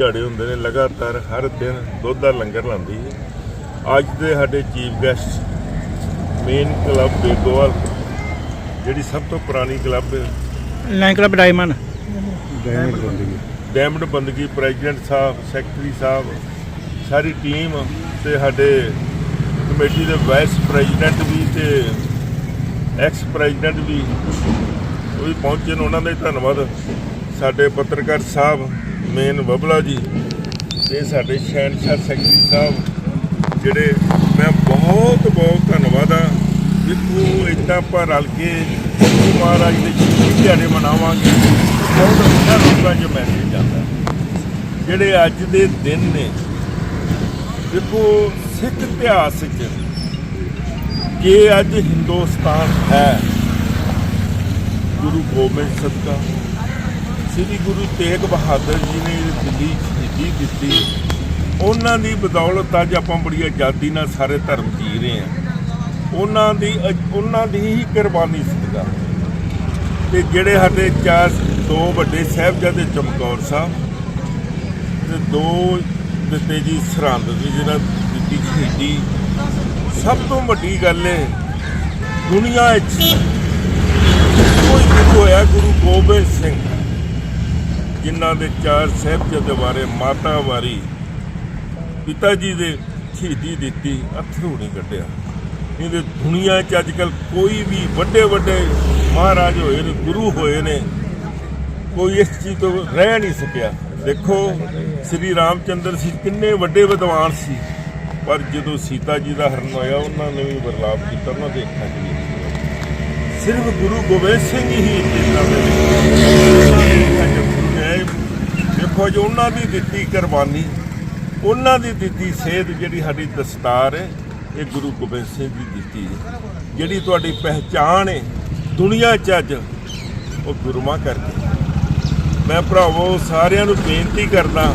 ਦਿਹਾੜੇ ਹੁੰਦੇ ਨੇ ਲਗਾਤਾਰ ਹਰ ਦਿਨ ਦੁੱਧ ਦਾ ਲੰਗਰ ਲਾਉਂਦੀ ਹੈ। ਅੱਜ ਦੇ ਸਾਡੇ chief guest main club Begowal ਜਿਹੜੀ ਸਭ ਤੋਂ ਪੁਰਾਣੀ ਕਲੱਬ ਹੈ। ਲਾਈਨ ਕਲੱਬ ਡਾਇਮੰਡ ਡੈਮਡ ਬੰਦਗੀ। ਪ੍ਰੈਜ਼ੀਡੈਂਟ ਸਾਹਿਬ ਸੈਕਟਰੀ ਸਾਹਿਬ ਸਾਰੀ ਟੀਮ ਤੇ ਸਾਡੇ ਕਮੇਟੀ ਦੇ ਵਾਈਸ ਪ੍ਰੈਜ਼ੀਡੈਂਟ ਵੀ ਤੇ ਐਕਸ ਪ੍ਰੈਜ਼ੀਡੈਂਟ ਵੀ ਉਹ ਵੀ ਪਹੁੰਚੇ ਨੇ ਉਹਨਾਂ ਦਾ ਹੀ ਧੰਨਵਾਦ। ਸਾਡੇ ਪੱਤਰਕਾਰ ਸਾਹਿਬ ਮੇਨ ਬਬਲਾ ਜੀ ਤੇ ਸਾਡੇ ਸ਼ਹਿਨਸ਼ਾਹ ਸੈਕਟਰੀ ਸਾਹਿਬ, ਜਿਹੜੇ ਮੈਂ ਬਹੁਤ ਬਹੁਤ ਧੰਨਵਾਦ ਆ ਜਿੱਥੋਂ ਇਦਾਂ ਆਪਾਂ ਰਲ ਕੇ ਗੁਰੂ ਮਹਾਰਾਜ ਦੇ ਸ਼ਹੀਦੀ ਦਿਹਾੜੇ ਮਨਾਵਾਂਗੇ। ਬਹੁਤ ਅੱਛਾ ਲੋਕਾਂ 'ਚ ਮੈਸੇਜ ਜਾਂਦਾ। ਜਿਹੜੇ ਅੱਜ ਦੇ ਦਿਨ ਨੇ, ਦੇਖੋ, ਸਿੱਖ ਇਤਿਹਾਸ 'ਚ ਜੇ ਅੱਜ ਹਿੰਦੁਸਤਾਨ ਹੈ। ਗੁਰੂ ਗੋਬਿੰਦ ਸਦਕਾ ਸ੍ਰੀ ਗੁਰੂ ਤੇਗ ਬਹਾਦਰ ਜੀ ਨੇ ਦਿੱਲੀ ਸ਼ਹੀਦੀ ਦਿੱਤੀ। ਉਹਨਾਂ ਦੀ ਬਦੌਲਤ ਅੱਜ ਆਪਾਂ ਬੜੀ ਆਜ਼ਾਦੀ ਨਾਲ ਸਾਰੇ ਧਰਮ ਜੀ ਰਹੇ ਹਾਂ। ਉਹਨਾਂ ਦੀ ਅ- ਉਹਨਾਂ ਦੀ ਹੀ ਕੁਰਬਾਨੀ ਸਦਕਾ ਤੇ ਜਿਹੜੇ ਸਾਡੇ ਚਾਰ, ਦੋ ਵੱਡੇ ਸਾਹਿਬਜ਼ਾਦੇ ਚਮਕੌਰ ਸਾਹਿਬ ਤੇ ਦੋ ਦਿੱਤੇ ਜੀ ਸਰਹੰਦ ਦੀ ਜਿਹੜਾ ਦਿੱਤੀ ਸ਼ਹੀਦੀ। ਸਭ ਤੋਂ ਵੱਡੀ ਗੱਲ ਹੈ ਦੁਨੀਆ ਵਿੱਚ ਕੋਈ ਹੋਇਆ ਗੁਰੂ ਗੋਬਿੰਦ ਸਿੰਘ ਜਿਨ੍ਹਾਂ ਦੇ ਚਾਰ ਸਾਹਿਬਜ਼ਾਦੇ ਬਾਰੇ ਮਾਤਾ ਵਾਰੀ ਪਿਤਾ ਜੀ ਦੇ ਸ਼ਹੀਦੀ ਦਿੱਤੀ, ਅਥਰੂ ਨਹੀਂ ਕੱਢਿਆ। ਇਹਦੇ ਤੇ ਦੁਨੀਆ 'ਚ ਅੱਜ ਕੱਲ ਕੋਈ ਵੀ ਵੱਡੇ ਵੱਡੇ ਮਹਾਰਾਜ ਹੋਏ ਨੇ, ਗੁਰੂ ਹੋਏ ਨੇ, ਕੋਈ ਇਸ ਚੀਜ਼ ਤੋਂ ਰਹਿ ਨਹੀਂ ਸਕਿਆ। ਦੇਖੋ, ਸ੍ਰੀ ਰਾਮਚੰਦਰ ਸੀ, ਕਿੰਨੇ ਵੱਡੇ ਵਿਦਵਾਨ ਸੀ। ਪਰ ਜਦੋਂ ਸੀਤਾ ਜੀ ਦਾ ਹਰਨ ਹੋਇਆ, ਉਹਨਾਂ ਨੇ ਵੀ ਬਰਲਾਪ ਕੀਤਾ, ਉਹਨਾਂ ਦੇ ਅੱਖਾਂ 'ਚ ਸਿਰਫ ਗੁਰੂ ਗੋਬਿੰਦ ਸਿੰਘ ਹੀ ਜਿੰਨਾ ਦੇ ਦੇਖੋ ਉਹਨਾਂ ਦੀ ਦਿੱਤੀ ਕੁਰਬਾਨੀ, ਉਹਨਾਂ ਦੀ ਦਿੱਤੀ ਸੇਧ ਜਿਹੜੀ ਸਾਡੀ ਦਸਤਾਰ ਹੈ, ਇਹ ਗੁਰੂ ਗੋਬਿੰਦ ਸਿੰਘ ਜੀ ਦਿੱਤੀ ਹੈ। ਜਿਹੜੀ ਤੁਹਾਡੀ ਪਹਿਚਾਣ ਹੈ, ਦੁਨੀਆ 'ਚ ਅੱਜ, ਉਹ ਗੁਰੂਆਂ ਕਰਕੇ। ਮੈਂ ਭਰਾਵੋ, ਸਾਰਿਆਂ ਨੂੰ ਬੇਨਤੀ ਕਰਦਾ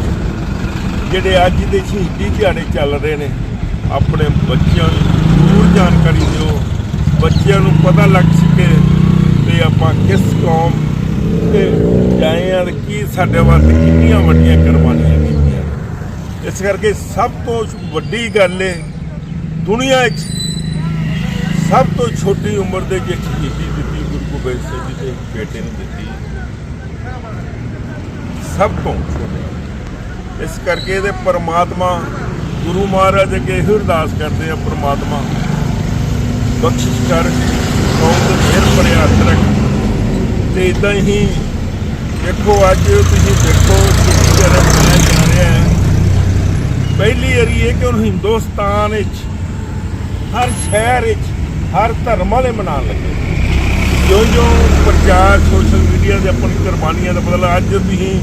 ਜਿਹੜੇ ਅੱਜ ਦੇ ਸ਼ਹੀਦੀ ਦਿਹਾੜੇ ਚੱਲ ਰਹੇ ਨੇ, ਆਪਣੇ ਬੱਚਿਆਂ ਨੂੰ ਜ਼ਰੂਰ ਜਾਣਕਾਰੀ ਦਿਓ। ਬੱਚਿਆਂ ਨੂੰ ਪਤਾ ਲੱਗ ਸਕੇ ਤੇ ਆਪਾਂ ਕਿਸ ਕੌਮ ਤੇ ਜਾਏ ਆ ਕੀ ਸਾਡੇ ਵਾਸਤੇ ਕਿੰਨੀਆਂ ਵੱਡੀਆਂ ਕੁਰਬਾਨੀਆਂ ਕੀਤੀਆਂ ਇਸ ਕਰਕੇ ਸਭ ਤੋਂ ਵੱਡੀ ਗੱਲ ਹੈ ਦੁਨੀਆ 'ਚ ਸਭ ਤੋਂ ਛੋਟੀ ਉਮਰ ਦੇ ਜੇ ਸ਼ਹੀਦੀ ਦਿੱਤੀ, ਗੁਰੂ ਗੋਬਿੰਦ ਸਿੰਘ ਜੀ ਦੇ ਬੇਟੇ ਨੂੰ ਦਿੱਤੀ। ਸਭ ਤੋਂ ਛੋਟੀ। ਇਸ ਕਰਕੇ ਇਹਦੇ ਪਰਮਾਤਮਾ, ਗੁਰੂ ਮਹਾਰਾਜ ਅੱਗੇ ਇਹੋ ਅਰਦਾਸ ਕਰਦੇ ਆ, ਪਰਮਾਤਮਾ ਬਖਸ਼ਿਸ਼ ਕਰ, ਕੌਮ ਦੇ ਮਿਹਰ ਭਰਿਆ ਰੱਖ। ਤੇ ਇਦਾਂ ਹੀ ਦੇਖੋ ਅੱਜ ਤੁਸੀਂ ਦੇਖੋ ਜਿਹੜੀ ਜਰਾ ਮਨਾਇਆ ਜਾ ਰਿਹਾ ਹੈ। ਪਹਿਲੀ ਵਾਰੀ ਇਹ ਕਿ ਹੁਣ ਹਿੰਦੁਸਤਾਨ ਵਿੱਚ, ਹਰ ਸ਼ਹਿਰ ਵਿੱਚ, ਹਰ ਧਰਮ ਵਾਲੇ ਮਨਾਉਣ ਲੱਗੇ। ਜੋ ਜੋ ਪ੍ਰਚਾਰ ਸੋਸ਼ਲ ਮੀਡੀਆ ਦੇ ਆਪਣੀ ਕੁਰਬਾਨੀਆਂ ਦਾ ਬਦਲਾ, ਅੱਜ ਤੁਸੀਂ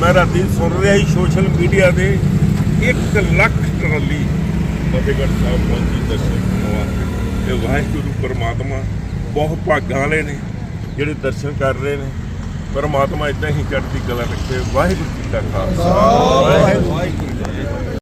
ਮੈਂ ਰਾਤੀ ਸੁਣ ਰਿਹਾ ਹੀ ਸੋਸ਼ਲ ਮੀਡੀਆ ਦੇ। 1 ਲੱਖ ਟਰਾਲੀ ਫਤਿਹਗੜ੍ਹ ਸਾਹਿਬ ਪਹੁੰਚੀ ਦਰਸ਼ਨ ਕਰਨ ਤੇ ਵਾਹਿਗੁਰੂ ਪਰਮਾਤਮਾ ਬਹੁਤ ਭਾਗਾਂ ਵਾਲੇ ਨੇ। ਜਿਹੜੇ ਦਰਸ਼ਨ ਕਰ ਰਹੇ ਨੇ, ਪਰਮਾਤਮਾ ਇਦਾਂ ਹੀ ਚੜ੍ਹਦੀ ਕਲਾ ਰੱਖੇ। ਵਾਹਿਗੁਰੂ ਜੀ ਕਾ ਖਾਲਸਾ। ਵਾਹਿਗੁਰੂ ਜੀ